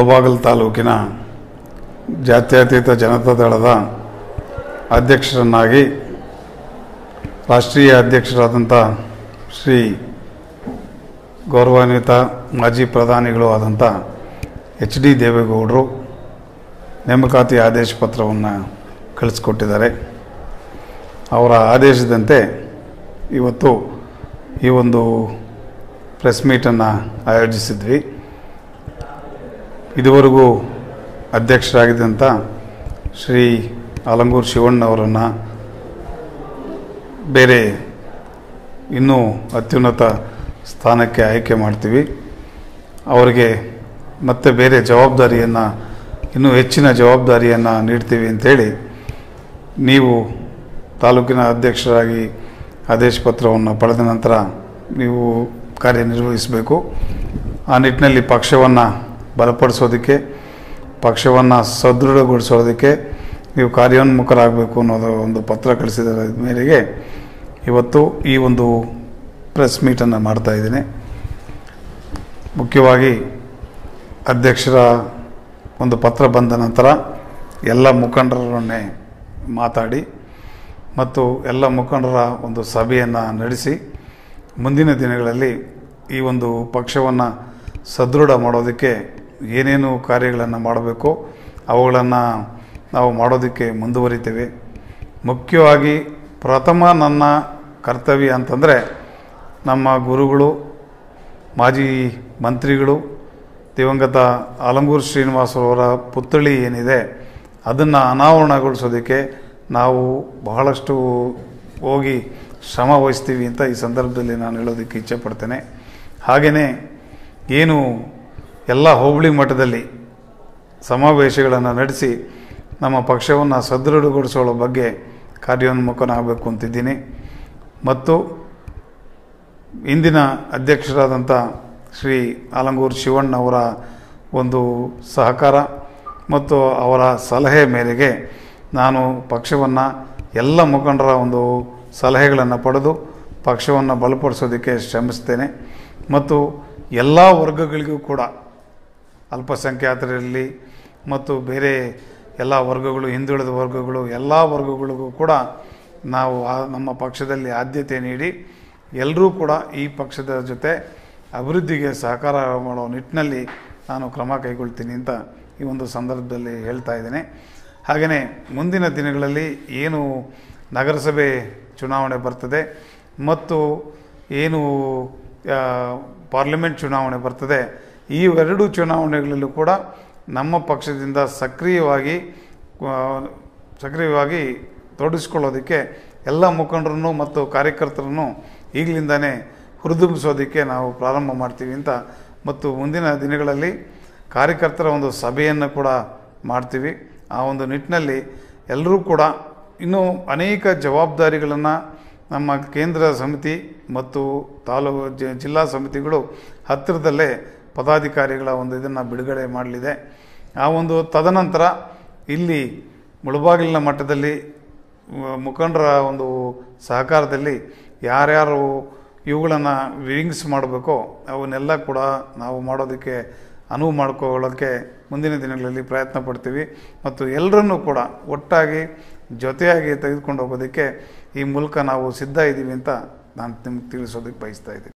ಮುಳಬಾಗಿಲು ತಾಲೂಕಿನ ಜಾತ್ಯತೀತ ಜನತಾ ದಳದ ಅಧ್ಯಕ್ಷರನ್ನಾಗಿ, ರಾಷ್ಟ್ರೀಯ ಅಧ್ಯಕ್ಷರಾದಂಥ ಶ್ರೀ ಗೌರವಾನ್ವಿತ ಮಾಜಿ ಪ್ರಧಾನಿಗಳು ಆದಂಥ ಎಚ್ ಡಿ ದೇವೇಗೌಡರು ನೇಮಕಾತಿ ಆದೇಶ ಪತ್ರವನ್ನು ಕಳಿಸ್ಕೊಟ್ಟಿದ್ದಾರೆ. ಅವರ ಆದೇಶದಂತೆ ಇವತ್ತು ಈ ಒಂದು ಪ್ರೆಸ್ ಮೀಟನ್ನು ಆಯೋಜಿಸಿದ್ವಿ. ಇದುವರೆಗೂ ಅಧ್ಯಕ್ಷರಾಗಿದ್ದಂಥ ಶ್ರೀ ಆಲಂಗೂರು ಶಿವಣ್ಣವರನ್ನು ಬೇರೆ ಇನ್ನೂ ಅತ್ಯುನ್ನತ ಸ್ಥಾನಕ್ಕೆ ಆಯ್ಕೆ ಮಾಡ್ತೀವಿ. ಅವರಿಗೆ ಮತ್ತೆ ಬೇರೆ ಜವಾಬ್ದಾರಿಯನ್ನು, ಇನ್ನೂ ಹೆಚ್ಚಿನ ಜವಾಬ್ದಾರಿಯನ್ನು ನೀಡ್ತೀವಿ ಅಂತೇಳಿ ನೀವು ತಾಲೂಕಿನ ಅಧ್ಯಕ್ಷರಾಗಿ ಆದೇಶ ಪತ್ರವನ್ನು ಪಡೆದ ನಂತರ ನೀವು ಕಾರ್ಯನಿರ್ವಹಿಸಬೇಕು. ಆ ನಿಟ್ಟಿನಲ್ಲಿ ಪಕ್ಷವನ್ನು ಬಲಪಡಿಸೋದಕ್ಕೆ, ಪಕ್ಷವನ್ನು ಸದೃಢಗೊಳಿಸೋದಕ್ಕೆ ನೀವು ಕಾರ್ಯೋನ್ಮುಖರಾಗಬೇಕು ಅನ್ನೋದು ಒಂದು ಪತ್ರ ಕಳಿಸಿದ ಮೇರೆಗೆ. ಇವತ್ತು ಈ ಒಂದು ಪ್ರೆಸ್ ಮೀಟನ್ನು ಮಾಡ್ತಾ ಇದ್ದೀನಿ. ಮುಖ್ಯವಾಗಿ ಅಧ್ಯಕ್ಷರ ಒಂದು ಪತ್ರ ಬಂದ ನಂತರ ಎಲ್ಲ ಮುಖಂಡರನ್ನೇ ಮಾತಾಡಿ ಮತ್ತು ಎಲ್ಲ ಮುಖಂಡರ ಒಂದು ಸಭೆಯನ್ನು ನಡೆಸಿ ಮುಂದಿನ ದಿನಗಳಲ್ಲಿ ಈ ಒಂದು ಪಕ್ಷವನ್ನು ಸದೃಢ ಮಾಡೋದಕ್ಕೆ ಏನೇನು ಕಾರ್ಯಗಳನ್ನು ಮಾಡಬೇಕು ಅವುಗಳನ್ನು ನಾವು ಮಾಡೋದಕ್ಕೆ ಮುಂದುವರಿತೇವೆ. ಮುಖ್ಯವಾಗಿ ಪ್ರಥಮ ನನ್ನ ಕರ್ತವ್ಯ ಅಂತಂದರೆ ನಮ್ಮ ಗುರುಗಳು, ಮಾಜಿ ಮಂತ್ರಿಗಳು, ದಿವಂಗತ ಆಲಂಗೂರು ಶ್ರೀನಿವಾಸರವರ ಪುತ್ಥಳಿ ಏನಿದೆ, ಅದನ್ನು ಅನಾವರಣಗೊಳಿಸೋದಕ್ಕೆ ನಾವು ಬಹಳಷ್ಟು ಹೋಗಿ ಶ್ರಮ ವಹಿಸ್ತೀವಿ ಅಂತ ಈ ಸಂದರ್ಭದಲ್ಲಿ ನಾನು ಹೇಳೋದಕ್ಕೆ ಇಚ್ಛೆ ಪಡ್ತೇನೆ. ಹಾಗೆಯೇ ಏನು ಎಲ್ಲ ಹೋಬಳಿ ಮಟ್ಟದಲ್ಲಿ ಸಮಾವೇಶಗಳನ್ನು ನಡೆಸಿ ನಮ್ಮ ಪಕ್ಷವನ್ನು ಸದೃಢಗೊಳಿಸೋಳ ಬಗ್ಗೆ ಕಾರ್ಯೋನ್ಮುಖನಾಗಬೇಕು ಅಂತಿದ್ದೀನಿ. ಮತ್ತು ಇಂದಿನ ಅಧ್ಯಕ್ಷರಾದಂಥ ಶ್ರೀ ಆಲಂಗೂರು ಶಿವಣ್ಣ ಅವರ ಒಂದು ಸಹಕಾರ ಮತ್ತು ಅವರ ಸಲಹೆ ಮೇರೆಗೆ ನಾನು ಪಕ್ಷವನ್ನು ಎಲ್ಲ ಮುಖಂಡರ ಒಂದು ಸಲಹೆಗಳನ್ನು ಪಡೆದು ಪಕ್ಷವನ್ನು ಬಲಪಡಿಸೋದಕ್ಕೆ ಶ್ರಮಿಸ್ತೇನೆ. ಮತ್ತು ಎಲ್ಲ ವರ್ಗಗಳಿಗೂ ಕೂಡ ಅಲ್ಪಸಂಖ್ಯಾತರಲ್ಲಿ ಮತ್ತು ಬೇರೆ ಎಲ್ಲ ವರ್ಗಗಳು, ಹಿಂದುಳಿದ ವರ್ಗಗಳು, ಎಲ್ಲ ವರ್ಗಗಳಿಗೂ ಕೂಡ ನಾವು ನಮ್ಮ ಪಕ್ಷದಲ್ಲಿ ಆದ್ಯತೆ ನೀಡಿ ಎಲ್ಲರೂ ಕೂಡ ಈ ಪಕ್ಷದ ಜೊತೆ ಅಭಿವೃದ್ಧಿಗೆ ಸಹಕಾರ ಮಾಡೋ ನಿಟ್ಟಿನಲ್ಲಿ ನಾನು ಕ್ರಮ ಕೈಗೊಳ್ತೀನಿ ಅಂತ ಈ ಒಂದು ಸಂದರ್ಭದಲ್ಲಿ ಹೇಳ್ತಾ ಇದ್ದೇನೆ. ಹಾಗೆಯೇ ಮುಂದಿನ ದಿನಗಳಲ್ಲಿ ಏನು ನಗರಸಭೆ ಚುನಾವಣೆ ಬರ್ತದೆ ಮತ್ತು ಏನು ಪಾರ್ಲಿಮೆಂಟ್ ಚುನಾವಣೆ ಬರ್ತದೆ ಈ ಎರಡು ಚುನಾವಣೆಗಳಲ್ಲೂ ಕೂಡ ನಮ್ಮ ಪಕ್ಷದಿಂದ ಸಕ್ರಿಯವಾಗಿ ಸಕ್ರಿಯವಾಗಿ ತೊಡಗಿಸ್ಕೊಳ್ಳೋದಕ್ಕೆ ಎಲ್ಲ ಮುಖಂಡರನ್ನು ಮತ್ತು ಕಾರ್ಯಕರ್ತರನ್ನು ಈಗಲಿಂದನೇ ಹುರಿದುಂಬಿಸೋದಕ್ಕೆ ನಾವು ಪ್ರಾರಂಭ ಮಾಡ್ತೀವಿ ಅಂತ ಮತ್ತು ಮುಂದಿನ ದಿನಗಳಲ್ಲಿ ಕಾರ್ಯಕರ್ತರ ಒಂದು ಸಭೆಯನ್ನು ಕೂಡ ಮಾಡ್ತೀವಿ. ಆ ಒಂದು ನಿಟ್ಟಿನಲ್ಲಿ ಎಲ್ಲರೂ ಕೂಡ ಇನ್ನೂ ಅನೇಕ ಜವಾಬ್ದಾರಿಗಳನ್ನು ನಮ್ಮ ಕೇಂದ್ರ ಸಮಿತಿ ಮತ್ತು ತಾಲೂಕು ಜಿಲ್ಲಾ ಸಮಿತಿಗಳು ಹತ್ತಿರದಲ್ಲೇ ಪದಾಧಿಕಾರಿಗಳ ಒಂದು ಇದನ್ನು ಬಿಡುಗಡೆ ಮಾಡಲಿದೆ. ಆ ಒಂದು ತದನಂತರ ಇಲ್ಲಿ ಮುಳುಬಾಗಿಲಿನ ಮಟ್ಟದಲ್ಲಿ ಮುಖಂಡರ ಒಂದು ಸಹಕಾರದಲ್ಲಿ ಯಾರ್ಯಾರು ಇವುಗಳನ್ನು ವಿಂಗ್ಸ್ ಮಾಡಬೇಕೋ ಅವನ್ನೆಲ್ಲ ಕೂಡ ನಾವು ಮಾಡೋದಕ್ಕೆ ಅನುವು ಮಾಡ್ಕೊಳ್ಳೋಕ್ಕೆ ಮುಂದಿನ ದಿನಗಳಲ್ಲಿ ಪ್ರಯತ್ನ ಪಡ್ತೀವಿ. ಮತ್ತು ಎಲ್ಲರನ್ನೂ ಕೂಡ ಒಟ್ಟಾಗಿ ಜೊತೆಯಾಗಿ ತೆಗೆದುಕೊಂಡು ಹೋಗೋದಕ್ಕೆ ಈ ಮೂಲಕ ನಾವು ಸಿದ್ಧ ಇದ್ದೀವಿ ಅಂತ ನಾನು ನಿಮ್ಗೆ ತಿಳಿಸೋದಕ್ಕೆ ಬಯಸ್ತಾ ಇದ್ದೀನಿ.